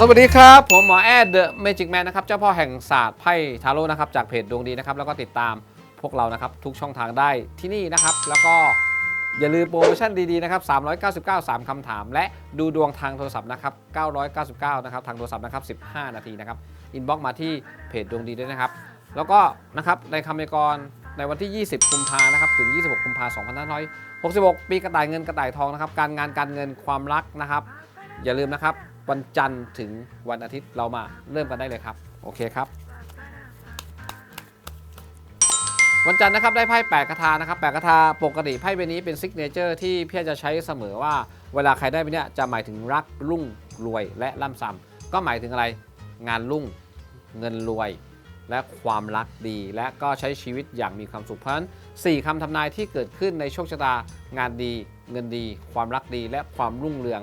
สวัสดีครับ ผมหมอแอดเดอะเมจิกแมนนะครับ เจ้าพ่อแห่งศาสตร์ไพ่ทาโร่นะครับ จากเพจดวงดีนะครับ แล้วก็ติดตามพวกเรานะครับ ทุกช่องทางได้ที่นี่นะครับ แล้วก็อย่าลืมโปรโมชั่นดี ๆ นะครับ 399 3 คำถาม และดูดวงทางโทรศัพท์นะครับ 999 นะครับ ทางโทรศัพท์นะครับ 15 นาทีนะครับ อินบ็อกมาที่เพจดวงดีด้วยนะครับ แล้วก็นะครับในคำพยากรณ์ในวันที่ 20 กุมภานะครับ ถึง 26 กุมภาพันธ์2566 ปีกระต่ายเงินกระต่ายทองนะครับ การงานการเงินความรักนะครับ อย่าลืมนะครับ วันจันทร์ถึงวันอาทิตย์เรามาเริ่มกันได้เลยครับ โอเคครับ วันจันทร์นะครับได้ไพ่แปดกระทานะครับแปดกระทาปกติไพ่ใบนี้เป็นซิกเนเจอร์ที่พี่จะใช้เสมอว่า เวลาใครได้ไปเนี่ยจะหมายถึงรักรุ่งรวยและร่ำซ้ำก็หมายถึงอะไรงานรุ่งเงินรวยและความรักดีและก็ใช้ชีวิตอย่างมีความสุขเพราะฉะนั้นสี่คำทำนายที่เกิดขึ้นในโชคชะตางานดี เงินดี ความรักดีและความรุ่งเรือง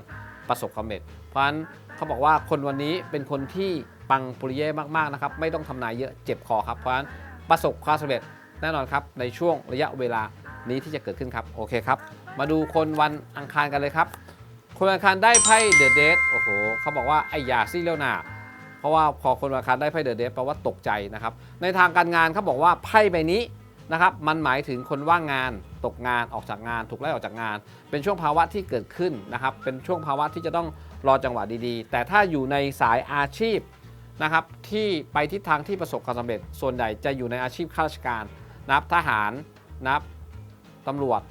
ประสบความสำเร็จ เพราะฉะนั้นเขาบอกว่าคนวันนี้เป็นคนที่ปังปุริเย่มากๆนะครับไม่ต้องทำนายเยอะเจ็บคอครับเพราะฉะนั้นประสบความสำเร็จแน่นอนครับในช่วงระยะเวลานี้ที่จะเกิดขึ้นครับโอเคครับ มาดูคนวันอังคารกันเลยครับ คนวันอังคารได้ไพ่เดอะเดทโอ้โหเขาบอกว่าไอ้ยาซี่เลียวนาเพราะว่าพอคนวันอังคารได้ไพ่เดอะเดทแปลว่าตกใจนะครับในทางการงานเขาบอกว่าไพ่ใบนี้ นะครับมันหมายถึงคนว่างงานตกงานออกจากงาน ถูกไล่ออกจากงาน เป็นช่วงภาวะที่เกิดขึ้นนะครับเป็นช่วงภาวะที่จะต้องรอจังหวะดีๆ แต่ถ้าอยู่ในสายอาชีพนะครับที่ไปทิศทางที่ประสบความสำเร็จ ส่วนใหญ่จะอยู่ในอาชีพข้าราชการนับทหารนับตำรวจ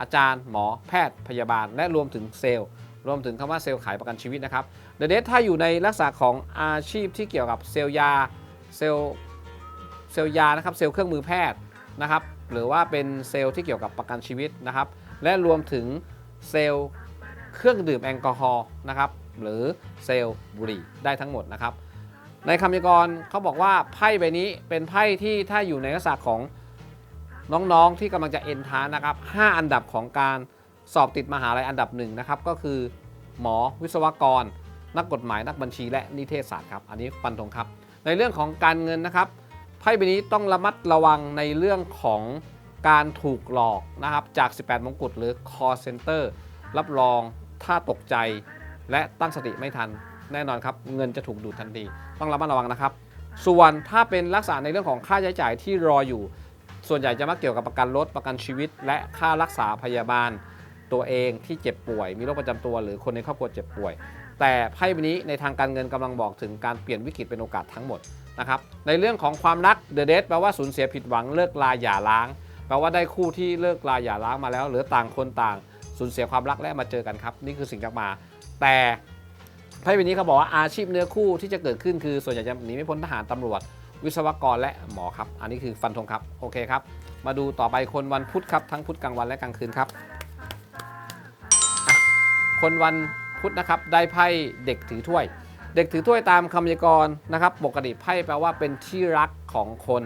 อาจารย์ หมอแพทย์พยาบาล และรวมถึงเซลล์ รวมถึงคำว่าเซลล์ขายประกันชีวิตนะครับเดเดถ้าอยู่ในลักษณะของอาชีพที่เกี่ยวกับเซลล์ยาเซลล์เซลล์ยานะครับเซลล์เครื่องมือแพทย์ นะครับหรือว่าเป็นเซลล์ที่เกี่ยวกับประกันชีวิตนะครับ และรวมถึงเซลล์เครื่องดื่มแอลกอฮอล์นะครับหรือเซลล์บุหรี่ได้ทั้งหมดนะครับ ในคำพยากรณ์เขาบอกว่าไพ่ใบนี้เป็นไพ่ที่ถ้าอยู่ในลักษณะของน้องๆที่กำลังจะเอ็นทานนะครับ 5 อันดับของการสอบติดมหาลัยอันดับหนึ่งนะครับก็คือหมอวิศวกร นักกฎหมายนักบัญชีและนิเทศศาสตร์ครับอันนี้ฟันธงครับ ในเรื่องของการเงินนะครับ ไพ่ใบนี้ต้องระมัดระวังในเรื่องของการถูกหลอกนะครับจาก 18 มงกุฎหรือ call center รับรองถ้าตกใจ และตั้งสติไม่ทันแน่นอนครับ เงินจะถูกดูดทันทีต้องระมัดระวังนะครับ ส่วนถ้าเป็นลักษณะในเรื่องของค่าใช้จ่ายที่รออยู่ ส่วนใหญ่จะมักเกี่ยวกับประกันรถประกันชีวิต และค่ารักษาพยาบาล ตัวเองที่เจ็บป่วย มีโรคประจำตัว หรือคนในครอบครัวเจ็บป่วย แต่ไพ่ใบนี้ในทางการเงินกำลังบอกถึงการเปลี่ยนวิกฤตเป็นโอกาสทั้งหมดนะครับในเรื่องของความรักเดอะเดทแปลว่าสูญเสียผิดหวังเลิกลาหย่าร้างแปลว่าได้คู่ที่เลิกลาหย่าร้างมาแล้ว หรือต่างคนต่างสูญเสียความรักและมาเจอกันครับ นี่คือสิ่งที่มา แต่ไพ่ใบนี้เขาบอกว่าอาชีพเนื้อคู่ที่จะเกิดขึ้นคือส่วนใหญ่จะหนีไม่พ้นทหารตำรวจ วิศวกรและหมอครับ อันนี้คือฟันธงครับโอเคครับ มาดูต่อไปคนวันพุธครับทั้งพุธกลางวันและกลางคืนครับคนวัน พุธนะครับได้ไพ่เด็กถือถ้วย เด็กถือถ้วยตามคำพยากรณ์นะครับปกติไพ่แปลว่าเป็นที่รักของคน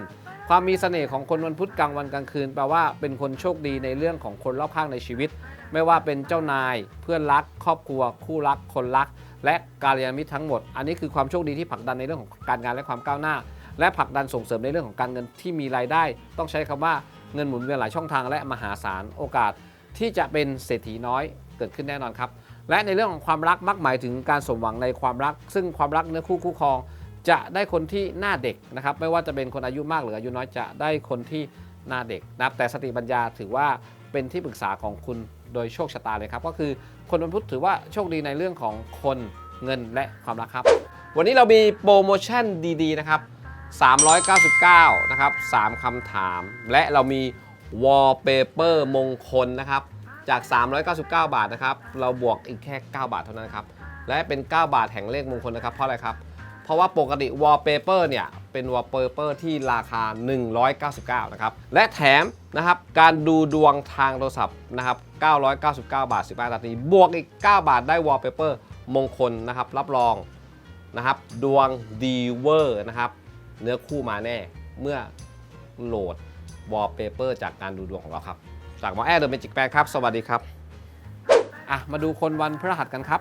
ความมีเสน่ห์ของคนวันพุธกลางวันกลางคืน แปลว่าเป็นคนโชคดีในเรื่องของคนรอบข้างในชีวิต ไม่ว่าเป็นเจ้านาย เพื่อนรัก ครอบครัว คู่รัก คนรัก และการยานมิตรทั้งหมด อันนี้คือความโชคดีที่ผลักดันในเรื่องของการงานและความก้าวหน้า และผลักดันส่งเสริมในเรื่องของการเงินที่มีรายได้ ต้องใช้คำว่าเงินหมุนเวียนหลายช่องทางและมหาศาลโอกาสที่จะเป็นเศรษฐีน้อยเกิดขึ้นแน่นอนครับ และในเรื่องของความรักมักหมายถึงการสมหวังในความรัก ซึ่งความรักเนื้อคู่คู่ครอง จะได้คนที่หน้าเด็กนะครับไม่ว่าจะเป็นคนอายุมากหรืออายุน้อยจะได้คนที่หน้าเด็กนะครับแต่สติปัญญาถือว่าเป็นที่ปรึกษาของคุณโดยโชคชะตาเลยครับ ก็คือคนวันพุธถือว่าโชคดีในเรื่องของคนเงินและความรักครับ วันนี้เรามีโปรโมชั่นดีๆนะครับ 399 นะครับ 3คำถาม และเรามี wallpaper มงคลนะครับ จาก 399 บาทนะครับ เราบวกอีกแค่ 9 บาทเท่านั้นครับ และเป็น 9 บาทแห่งเลขมงคลนะครับ เพราะอะไรครับ เพราะว่าปกติ wallpaper เนี่ย เป็น wallpaper ที่ราคา 199 นะครับ และแถมนะครับ การดูดวงทางโทรศัพท์นะครับ 999 บาท 15นาที บวกอีก 9 บาทได้ wallpaper มงคลนะครับ รับรองนะครับ ดวงดีเวอร์นะครับ เนื้อคู่มาแน่ เมื่อโหลด wallpaper จากการดูดวงของเราครับ จากหมอแอร์เดอะเมจิกแปนครับ สวัสดีครับ อะ มาดูคนวันพฤหัสกันครับ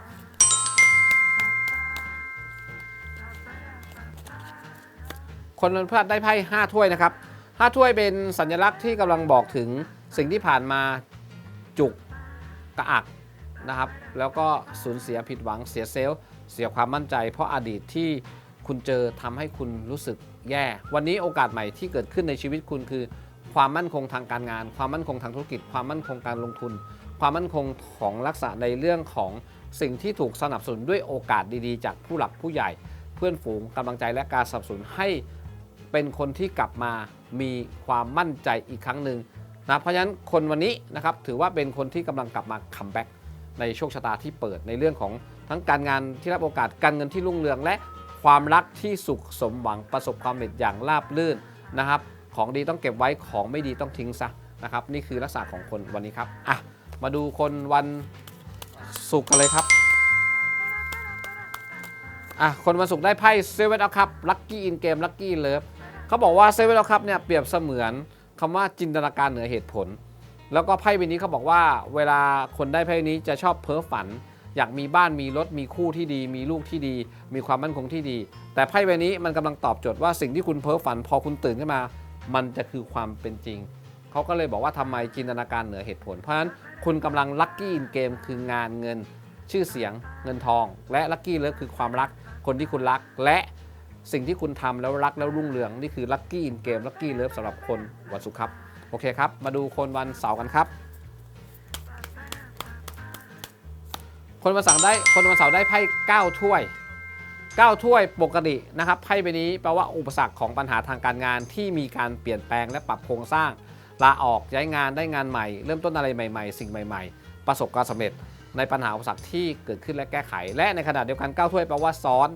คนวันพฤหัสได้ไพ่5ถ้วยนะครับ5ถ้วยเป็นสัญลักษณ์ที่กำลังบอกถึงสิ่งที่ผ่านมาจุกกระอักนะครับ แล้วก็สูญเสียผิดหวังเสียเซลล์เสียความมั่นใจ เพราะอดีตที่คุณเจอทำให้คุณรู้สึกแย่ วันนี้โอกาสใหม่ที่เกิดขึ้นในชีวิตคุณคือ ความมั่นคงทางการงาน ความมั่นคงทางธุรกิจ ความมั่นคงการลงทุน ความมั่นคงของลักษณะในเรื่องของสิ่งที่ถูกสนับสนุนด้วยโอกาสดีๆ จากผู้หลักผู้ใหญ่ เพื่อนฝูงกำลังใจและการสนับสนุนให้เป็นคนที่กลับมามีความมั่นใจอีกครั้งหนึ่งนะเพราะฉะนั้นคนวันนี้นะครับถือว่าเป็นคนที่กำลังกลับมาคัมแบ็กในโชคชะตาที่เปิดในเรื่องของทั้งการงานที่รับโอกาสการเงินที่รุ่งเรือง และความรักที่สุขสมหวังประสบความสำเร็จอย่างราบรื่นนะครับ ของดีต้องเก็บไว้ของไม่ดีต้องทิ้งซะนะครับนี่คือลักษณะของคนวันนี้ครับอะมาดูคนวันศุกร์กันเลยครับอะคนวันศุกร์ได้ไพ่เซเว่นอัครับลัคกี้อินเกมลัคกี้เลิฟเขาบอกว่าเซเว่นอัครับเนี่ยเปรียบเสมือนคำว่าจินตนาการเหนือเหตุผล แล้วก็ไพ่ใบนี้เขาบอกว่าเวลาคนได้ไพ่นี้จะชอบเพ้อฝัน อยากมีบ้านมีรถมีคู่ที่ดี มีลูกที่ดี มีความมั่นคงที่ดี แต่ไพ่ใบนี้มันกำลังตอบโจทย์ว่าสิ่งที่คุณเพ้อฝัน พอคุณตื่นขึ้นมา มันจะคือความเป็นจริง เขาก็เลยบอกว่าทำไมจินตนาการเหนือเหตุผล เพราะฉะนั้นคุณกำลังลัคกี้อินเกมคืองานเงินชื่อเสียงเงินทอง และลัคกี้เลิฟคือความรักคนที่คุณรัก และสิ่งที่คุณทำแล้วรักแล้วรุ่งเรือง นี่คือลัคกี้อินเกมลัคกี้เลิฟสำหรับคนวันศุกร์ครับ โอเคครับ มาดูคนวันเสาร์กันครับ คนวันเสาร์ได้คนวันเสาร์ได้ไพ่9ถ้วย 9 ถ้วยปกตินะครับไพ่ใบนี้แปลว่าอุปสรรคของปัญหาทางการงานที่มีการเปลี่ยนแปลงและปรับโครงสร้างลาออกย้ายงานได้งานใหม่ เริ่มต้นอะไรใหม่ ๆ สิ่งใหม่ ๆ ประสบความสำเร็จในปัญหาอุปสรรคที่เกิดขึ้นและแก้ไข และในขณะเดียวกัน 9 ถ้วยแปลว่าซ้อน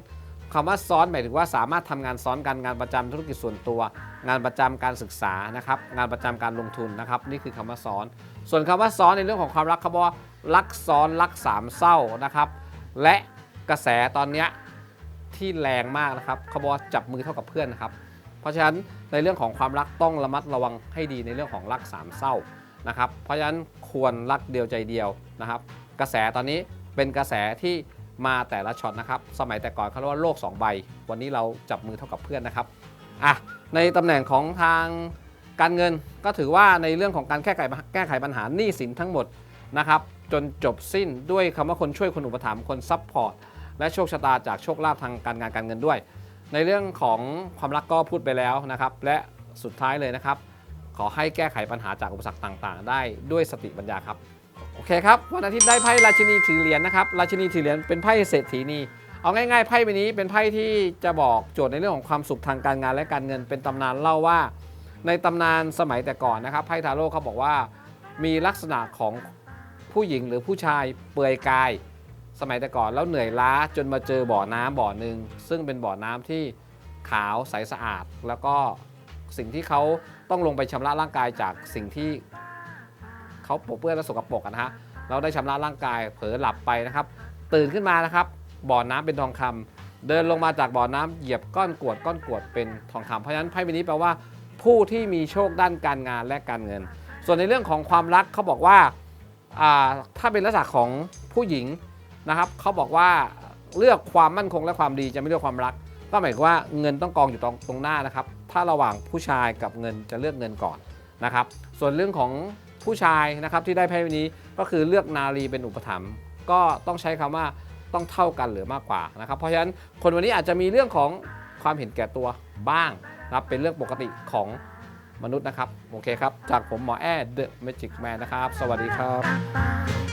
คำว่าซ้อนหมายถึงว่าสามารถทำงานซ้อนกันงานประจำธุรกิจส่วนตัว งานประจำการศึกษานะครับงานประจำการลงทุนนะครับนี่คือคำว่าซ้อน ส่วนคำว่าซ้อนในเรื่องของความรักเขาบอกว่ารักซ้อนรักสามเศร้านะครับและกระแสตอนนี้ ที่แรงมากนะครับเขาบอกว่าจับมือเท่ากับเพื่อนนะครับ เพราะฉะนั้นในเรื่องของความรักต้องระมัดระวังให้ดีในเรื่องของรักสามเศร้านะครับ เพราะฉะนั้นควรรักเดียวใจเดียวนะครับ กระแสตอนนี้เป็นกระแสที่มาแต่ละช็อตนะครับ สมัยแต่ก่อนเขาเรียกว่าโลก 2 ใบ วันนี้เราจับมือเท่ากับเพื่อนนะครับอะในตำแหน่งของทางการเงินก็ถือว่าในเรื่องของการแก้ไขแก้ไขปัญหาหนี้สินทั้งหมดนะครับจนจบสิ้นด้วยคำว่าคนช่วยคนอุปถัมภ์คนซัพพอร์ต และโชคชะตาจากโชคลาภทางการงานการเงินด้วย ในเรื่องของความรักก็พูดไปแล้วนะครับ และสุดท้ายเลยนะครับ ขอให้แก้ไขปัญหาจากอุปสรรคต่างๆ ได้ด้วยสติปัญญาครับโอเคครับวันอาทิตย์ได้ไพ่ราชินีถือเหรียญนะครับราชินีถือเหรียญเป็นไพ่เศรษฐีนีเอาง่ายๆไพ่ใบนี้เป็นไพ่ที่จะบอกโจทย์ในเรื่องของความสุขทางการงานและการเงิน เป็นตำนานเล่าว่า ในตำนานสมัยแต่ก่อนนะครับไพ่ทาโร่เขาบอกว่า มีลักษณะของผู้หญิงหรือผู้ชายเปลือยกาย สมัยแต่ก่อนแล้วเหนื่อยล้าจนมาเจอบ่อน้ำบ่อหนึ่งซึ่งเป็นบ่อน้ำที่ขาวใสสะอาด แล้วก็สิ่งที่เขาต้องลงไปชำระร่างกายจากสิ่งที่เขาปกเปื้อนและสกปรกอะนะฮะเราได้ชำระร่างกายเผลอหลับไปนะครับ ตื่นขึ้นมานะครับ บ่อน้ำเป็นทองคำเดินลงมาจากบ่อน้ำเหยียบก้อนกรวดก้อนกรวดเป็นทองคำเพราะฉะนั้นไพ่ใบนี้แปลว่า ผู้ที่มีโชคด้านการงานและการเงิน ส่วนในเรื่องของความรักเขาบอกว่าถ้าเป็นลักษณะของผู้หญิง นะครับเขาบอกว่าเลือกความมั่นคงและความดีจะไม่เลือกความรัก ก็หมายว่าเงินต้องกองอยู่ตรงตรงหน้านะครับ ถ้าระหว่างผู้ชายกับเงินจะเลือกเงินก่อนนะครับ ส่วนเรื่องของผู้ชายนะครับที่ได้ไพ่ใบนี้ก็คือเลือกนารีเป็นอุปถัมภ์ก็ต้องใช้คำว่าต้องเท่ากันหรือมากกว่านะครับ เพราะฉะนั้นคนวันนี้อาจจะมีเรื่องของความเห็นแก่ตัวบ้างนะครับเป็นเรื่องปกติของมนุษย์นะครับ โอเคครับ จากผมหมอแอดเดอะเมจิกแมนนะครับ สวัสดีครับ